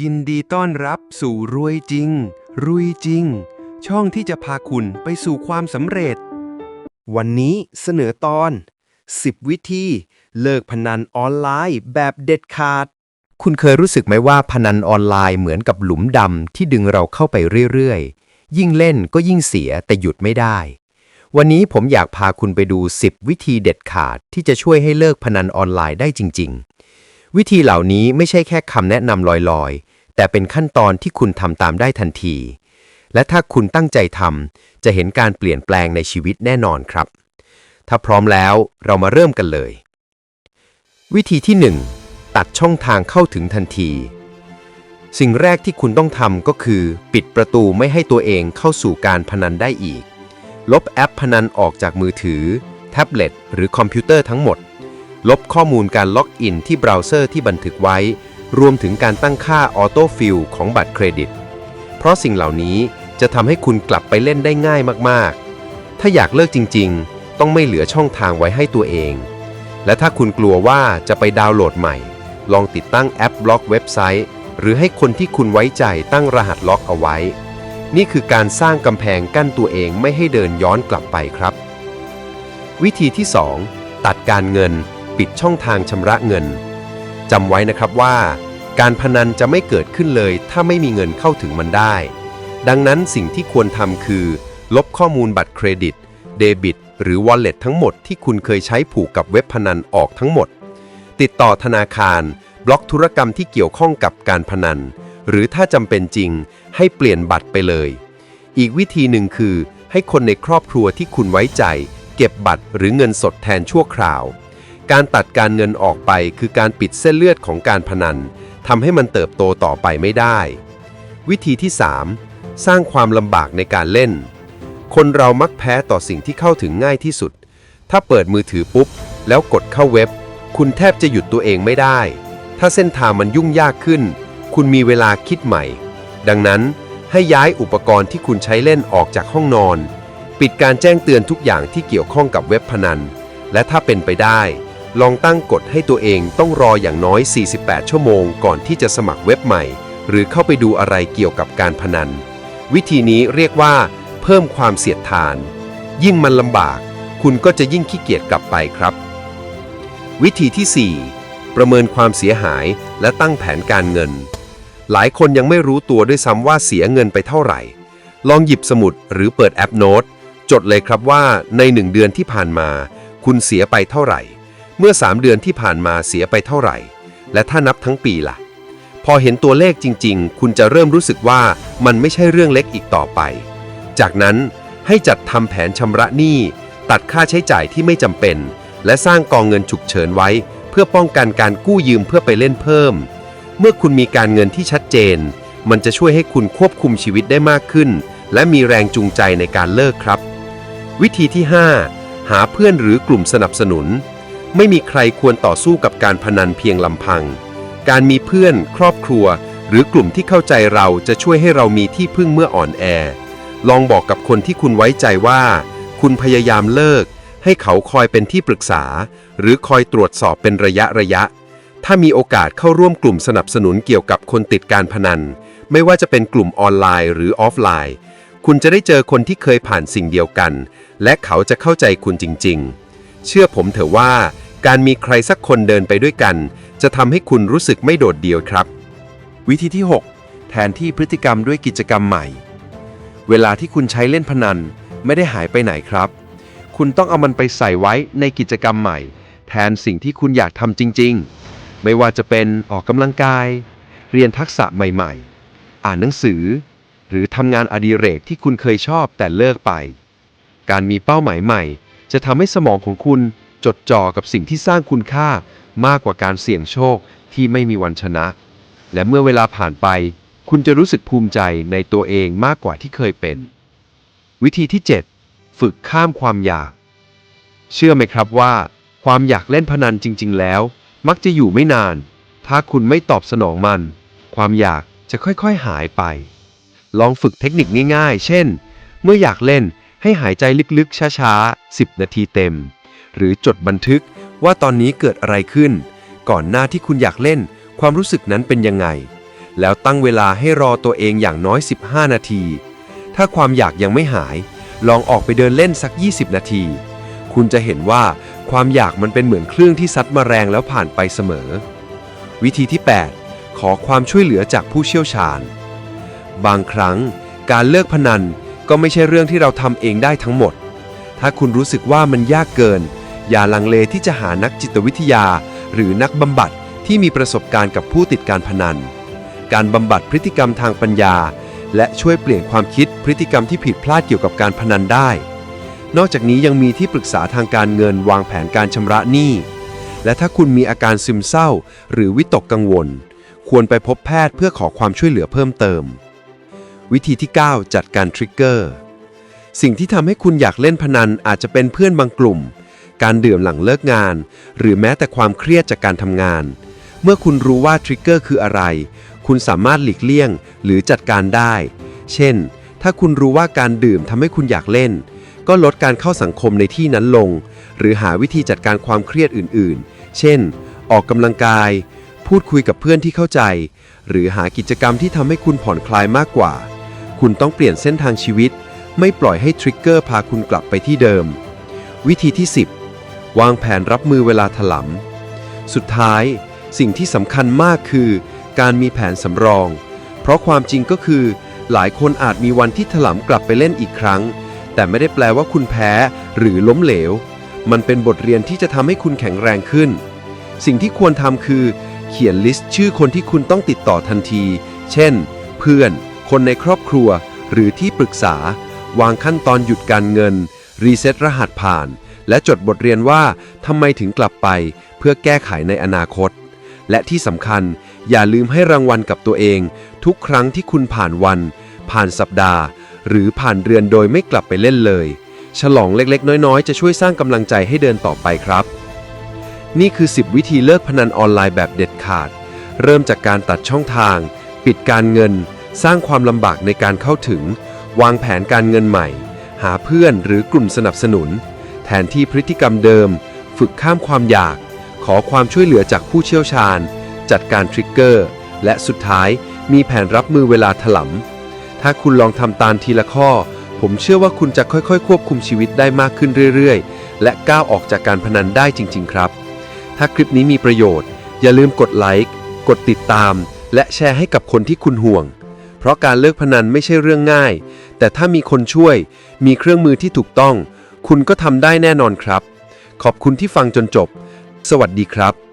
ยินดีต้อนรับสู่รวยจริง รุยจริง ช่องที่จะพาคุณไปสู่ความสำเร็จ วันนี้เสนอตอน 10 วิธี เลิกพนันออนไลน์แบบเด็ดขาด คุณเคยรู้สึกไหมว่าพนันออนไลน์เหมือนกับหลุมดำที่ดึงเราเข้าไปเรื่อยๆ ยิ่งเล่นก็ยิ่งเสียแต่หยุดไม่ได้ วันนี้ผมอยากพาคุณไปดู 10 วิธีเด็ดขาดที่จะช่วยให้เลิกพนันออนไลน์ได้จริง ๆวิธีเหล่านี้ไม่ใช่แค่คำแนะนำลอยๆ แต่เป็นขั้นตอนที่คุณทำตามได้ทันที และถ้าคุณตั้งใจทำจะเห็นการเปลี่ยนแปลงในชีวิตแน่นอนครับ ถ้าพร้อมแล้วเรามาเริ่มกันเลย วิธีที่ 1 ตัดช่องทางเข้าถึงทันที สิ่งแรกที่คุณต้องทำก็คือ ปิดประตูไม่ให้ตัวเองเข้าสู่การพนันได้อีก ลบแอปพนันออกจากมือถือ แท็บเล็ตหรือคอมพิวเตอร์ทั้งหมด ลบข้อมูลการล็อกอินที่เบราว์เซอร์ที่บันทึกไว้ รวมถึงการตั้งค่าออโต้ฟิลของบัตรเครดิต เพราะสิ่งเหล่านี้จะทำให้คุณกลับไปเล่นได้ง่ายมากๆ ถ้าอยากเลิกจริง ๆ ต้องไม่เหลือช่องทางไว้ให้ตัวเอง และถ้าคุณกลัวว่าจะไปดาวน์โหลดใหม่ ลองติดตั้งแอปบล็อกเว็บไซต์ หรือให้คนที่คุณไว้ใจตั้งรหัสล็อกเอาไว้ นี่คือการสร้างกำแพงกั้นตัวเองไม่ให้เดินย้อนกลับไปครับ วิธีที่ 2 ตัดการเงิน ปิดช่องทางชำระเงินจำไว้นะครับว่า การพนันจะไม่เกิดขึ้นเลย ถ้าไม่มีเงินเข้าถึงมันได้ ดังนั้นสิ่งที่ควรทำคือ ลบข้อมูลบัตรเครดิต เดบิต หรือ Wallet ทั้งหมดที่คุณเคยใช้ผูกกับเว็บพนันออกทั้งหมด ติดต่อธนาคาร บล็อกธุรกรรมที่เกี่ยวข้องกับการพนัน หรือถ้าจำเป็นจริง ให้เปลี่ยนบัตรไปเลย อีกวิธีหนึ่งคือ ให้คนในครอบครัวที่คุณไว้ใจ เก็บบัตรหรือเงินสดแทนชั่วคราว การตัดการเงินออกไปคือการปิดเส้นเลือดของการพนัน ทำให้มันเติบโตต่อไปไม่ได้ วิธีที่ 3 สร้างความลำบากในการเล่น คนเรามักแพ้ต่อสิ่งที่เข้าถึงง่ายที่สุด ถ้าเปิดมือถือปุ๊บ แล้วกดเข้าเว็บ คุณแทบจะหยุดตัวเองไม่ได้ ถ้าเส้นทางมันยุ่งยากขึ้น คุณมีเวลาคิดใหม่ ดังนั้นให้ย้ายอุปกรณ์ที่คุณใช้เล่นออกจากห้องนอน ปิดการแจ้งเตือนทุกอย่างที่เกี่ยวข้องกับเว็บพนัน และถ้าเป็นไปได้ ลองตั้งกฎให้ตัวเองต้องรออย่างน้อย 48 ชั่วโมง ก่อนที่จะสมัครเว็บใหม่ หรือเข้าไปดูอะไรเกี่ยวกับการพนัน วิธีนี้เรียกว่า เพิ่มความเสียดทาน ยิ่งมันลำบาก คุณก็จะยิ่งขี้เกียจกลับไปครับ วิธีที่ 4 ประเมินความเสียหายและตั้งแผนการเงิน หลายคนยังไม่รู้ตัวด้วยซ้ำว่าเสียเงินไปเท่าไหร่ ลองหยิบสมุดหรือเปิดแอปโน้ตจดเลยครับว่าใน1เดือนที่ผ่านมา คุณเสียไปเท่าไหร่ เมื่อ 3 เดือนที่ผ่านมาเสียไปเท่าไหร่ และถ้านับทั้งปีล่ะ พอเห็นตัวเลขจริง ๆ คุณจะเริ่มรู้สึกว่ามันไม่ใช่เรื่องเล็กอีกต่อไป จากนั้นให้จัดทำแผนชำระหนี้ตัดค่าใช้จ่ายที่ไม่จำเป็น และสร้างกองเงินฉุกเฉินไว้ เพื่อป้องกันการกู้ยืมเพื่อไปเล่นเพิ่ม เมื่อคุณมีการเงินที่ชัดเจน มันจะช่วยให้คุณควบคุมชีวิตได้มากขึ้น และมีแรงจูงใจในการเลิกครับ วิธีที่ 5 หาเพื่อนหรือกลุ่มสนับสนุน ไม่มีใครควรต่อสู้กับการพนันเพียงลำพัง การมีเพื่อน ครอบครัว หรือกลุ่มที่เข้าใจเราจะช่วยให้เรามีที่พึ่งเมื่ออ่อนแอ ลองบอกกับคนที่คุณไว้ใจว่า คุณพยายามเลิก ให้เขาคอยเป็นที่ปรึกษา หรือคอยตรวจสอบเป็นระยะระยะ ถ้ามีโอกาสเข้าร่วมกลุ่มสนับสนุนเกี่ยวกับคนติดการพนัน ไม่ว่าจะเป็นกลุ่มออนไลน์หรือออฟไลน์ คุณจะได้เจอคนที่เคยผ่านสิ่งเดียวกัน และเขาจะเข้าใจคุณจริง ๆ เชื่อผมเถอะว่า การมีใครสักคนเดินไปด้วยกัน จะทำให้คุณรู้สึกไม่โดดเดี่ยวครับ วิธีที่ 6 แทนที่พฤติกรรมด้วยกิจกรรมใหม่ เวลาที่คุณใช้เล่นพนันไม่ได้หายไปไหนครับ คุณต้องเอามันไปใส่ไว้ในกิจกรรมใหม่ แทนสิ่งที่คุณอยากทำจริง ๆ ไม่ว่าจะเป็นออกกำลังกาย เรียนทักษะใหม่ ๆ อ่านหนังสือ หรือทำงานอดิเรกที่คุณเคยชอบแต่เลิกไป การมีเป้าหมายใหม่ จะทำให้สมองของคุณจดจ่อกับสิ่งที่สร้างคุณค่ามากกว่าการเสี่ยงโชคที่ไม่มีวันชนะ และเมื่อเวลาผ่านไป คุณจะรู้สึกภูมิใจในตัวเองมากกว่าที่เคยเป็น วิธีที่ 7 ฝึกข้ามความอยาก เชื่อไหมครับว่า ความอยากเล่นพนันจริง ๆ แล้ว มักจะอยู่ไม่นาน ถ้าคุณไม่ตอบสนองมัน ความอยากจะค่อยๆหายไป ลองฝึกเทคนิคง่าย ๆ เช่น เมื่ออยากเล่น ให้หายใจลึกๆ ช้าๆ 10 นาทีเต็ม หรือจดบันทึกว่าตอนนี้เกิดอะไรขึ้น ก่อนหน้าที่คุณอยากเล่น ความรู้สึกนั้นเป็นยังไง แล้วตั้งเวลาให้รอตัวเองอย่างน้อย 15 นาที ถ้าความอยากยังไม่หาย ลองออกไปเดินเล่นสัก 20 นาที คุณจะเห็นว่าความอยากมันเป็นเหมือนเครื่องที่ซัดมาแรงแล้วผ่านไปเสมอ วิธีที่ 8 ขอความช่วยเหลือจากผู้เชี่ยวชาญ บางครั้งการเลิกพนัน ก็ไม่ใช่เรื่องที่เราทำเองได้ทั้งหมด ถ้าคุณรู้สึกว่ามันยากเกิน อย่าลังเลที่จะหานักจิตวิทยา หรือนักบำบัดที่มีประสบการณ์กับผู้ติดการพนัน การบำบัดพฤติกรรมทางปัญญา และช่วยเปลี่ยนความคิดพฤติกรรมที่ผิดพลาดเกี่ยวกับการพนันได้ นอกจากนี้ยังมีที่ปรึกษาทางการเงินวางแผนการชำระหนี้ และถ้าคุณมีอาการซึมเศร้า หรือวิตกกังวล ควรไปพบแพทย์เพื่อขอความช่วยเหลือเพิ่มเติม วิธีที่ 9 จัดการทริกเกอร์ สิ่งที่ทำให้คุณอยากเล่นพนันอาจจะเป็นเพื่อนบางกลุ่ม การดื่มหลังเลิกงาน หรือแม้แต่ความเครียดจากการทำงาน เมื่อคุณรู้ว่าทริกเกอร์คืออะไร คุณสามารถหลีกเลี่ยงหรือจัดการได้ เช่น ถ้าคุณรู้ว่าการดื่มทำให้คุณอยากเล่น ก็ลดการเข้าสังคมในที่นั้นลง หรือหาวิธีจัดการความเครียดอื่น ๆ เช่น ออกกำลังกาย พูดคุยกับเพื่อนที่เข้าใจ หรือหากิจกรรมที่ทำให้คุณผ่อนคลายมากกว่า คุณต้องเปลี่ยนเส้นทางชีวิต ไม่ปล่อยให้ทริกเกอร์พาคุณกลับไปที่เดิม วิธีที่ 10 วางแผนรับมือเวลาถลำสุดท้าย สิ่งที่สำคัญมากคือ การมีแผนสำรอง เพราะความจริงก็คือ หลายคนอาจมีวันที่ถลำกลับไปเล่นอีกครั้ง แต่ไม่ได้แปลว่าคุณแพ้หรือล้มเหลว มันเป็นบทเรียนที่จะทำให้คุณแข็งแรงขึ้น สิ่งที่ควรทำคือ เขียนลิสต์ชื่อคนที่คุณต้องติดต่อทันที เช่น เพื่อน คนในครอบครัว หรือที่ปรึกษา วางขั้นตอนหยุดการเงิน รีเซ็ตรหัสผ่าน และจดบทเรียนว่าทำไมถึงกลับไป เพื่อแก้ไขในอนาคต และที่สำคัญ อย่าลืมให้รางวัลกับตัวเอง ทุกครั้งที่คุณผ่านวัน ผ่านสัปดาห์ หรือผ่านเดือนโดยไม่กลับไปเล่นเลย ฉลองเล็กๆ น้อยๆ จะช่วยสร้างกำลังใจให้เดินต่อไปครับ นี่คือ 10 วิธีเลิกพนันออนไลน์แบบเด็ดขาด เริ่มจากการตัดช่องทาง ปิดการเงิน สร้างความลำบากในการเข้าถึง วางแผนการเงินใหม่ หาเพื่อนหรือกลุ่มสนับสนุน แทนที่พฤติกรรมเดิม ฝึกข้ามความอยาก ขอความช่วยเหลือจากผู้เชี่ยวชาญ จัดการทริกเกอร์ และสุดท้ายมีแผนรับมือเวลาถลำถ้าคุณลองทำตามทีละข้อ ผมเชื่อว่าคุณจะค่อยๆ ควบคุมชีวิตได้มากขึ้นเรื่อยๆ และก้าวออกจากการพนันได้จริง ๆ ครับ ถ้าคลิปนี้มีประโยชน์ อย่าลืมกดไลค์กดติดตาม และแชร์ให้กับคนที่คุณห่วง เพราะการเลิกพนันไม่ใช่เรื่องง่าย แต่ถ้ามีคนช่วย มีเครื่องมือที่ถูกต้อง คุณก็ทำได้แน่นอนครับ ขอบคุณที่ฟังจนจบ สวัสดีครับ